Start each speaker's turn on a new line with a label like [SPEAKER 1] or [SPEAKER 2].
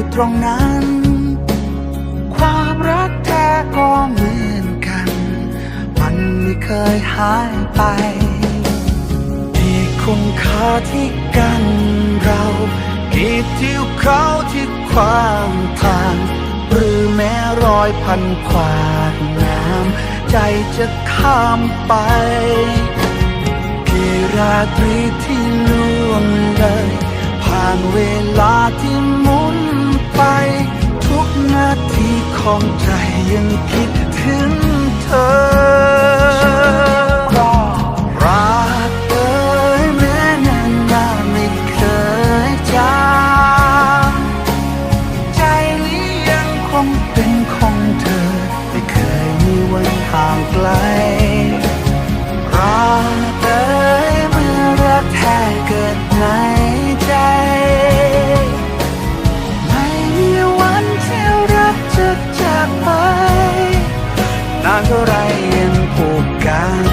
[SPEAKER 1] อยู่ตรงนั้น ความรักแท้ก็เหมือนกัน มันไม่เคยหายไปที่คุณค่าที่กันเรากี่ทิวเขาที่ขวางทาง หรือแม้รอยพันขวากน้ำใจจะข้ามไปกี่ราตรีที่ล่ ของใจยังคิด เท่าไรยังผูกกัน